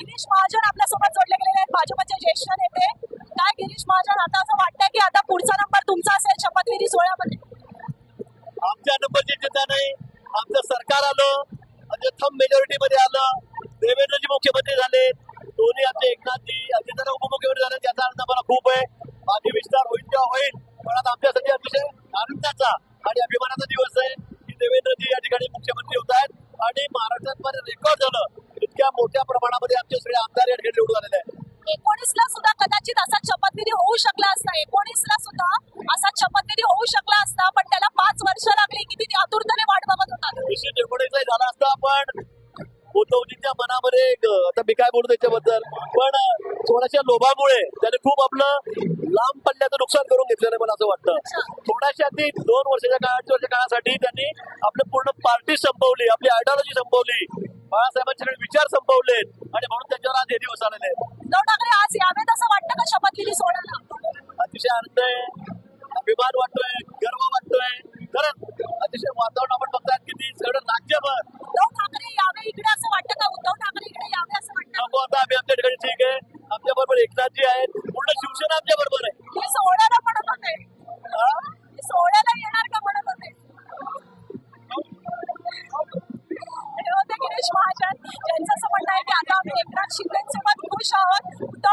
गिरीश महाजन आपल्यासोबत जोडले गेलेले आहेत. भाजपचे ज्येष्ठ नेते काय गिरीश महाजन आता असं वाटतंय की आता पुढचा नंबर तुमचा असेल शपथविधी सोहळ्यामध्ये. आमच्या नंबरची चिंता नाही. आमचं सरकार आलं. म्हणजे थम मेजॉरिटी मध्ये आलं. देवेंद्रजी मुख्यमंत्री झाले. दोन्ही आमचे एकनाथजी अजितदादा उपमुख्यमंत्री झाले. त्याचा आनंद मला खूप आहे. माझी विस्तार होईल तेव्हा होईल. पण आता आमच्यासाठी अतिशय आनंदाचा आणि अभिमानाचा दिवस आहे की देवेंद्रजी या ठिकाणी मुख्यमंत्री होत आहेत. आणि महाराष्ट्रात रेकॉर्ड झालं. इतक्या मोठ्या प्रमाणामध्ये आमचे सगळे आमदार या ठिकाणी निवडून आलेले आहेत. एकोणीसला सुद्धा कदाचित असा शपथविधी होऊ शकला असता. एकोणीसला सुद्धा असा शपथविधी होऊ शकला असता पण त्याला पाच वर्ष लागली किती ते आतुरतेने वाट बघत होता. निश्चित एकोणीसला झाला असता पण उद्धवजींच्या मनामध्ये आता मी काय बोलू त्याच्याबद्दल पण स्वतःच्या लोभामुळे त्याने खूप आपलं लांब पल्ल्याचं नुकसान करून घेतलेलं आहे मला असं वाटतं. थोड्याशा ती दोन वर्षाच्या काळात वर्षाच्या काळासाठी त्यांनी आपलं पूर्ण पार्टी संपवली आपली आयडिओलॉजी संपवली. बाळासाहेबांचे सगळे विचार संपवले आणि म्हणून त्यांच्यावर आज हे दिवस आलेले आहेत. उद्धव ठाकरे आज यावेत असं वाटतं का शपथविधी सोहळ्याला अतिशय आनंद आहे अभिमान वाटतोय गर्व वाटतोय. खरंच अतिशय वातावरण आपण बघतात किती सगळं राज्यभर. उद्धव ठाकरे यावे इकडे असं वाटतं का? उद्धव ठाकरे इकडे यावे असं वाटतं नको आता आम्ही आमच्या ठिकाणी ठीक आहे. आमच्या बरोबर एकनाथजी आहेत. पूर्ण शिवसेना आमच्या बरोबर आहे मी एकनाथ शिंदेसोबत खुश आहोत उद्धव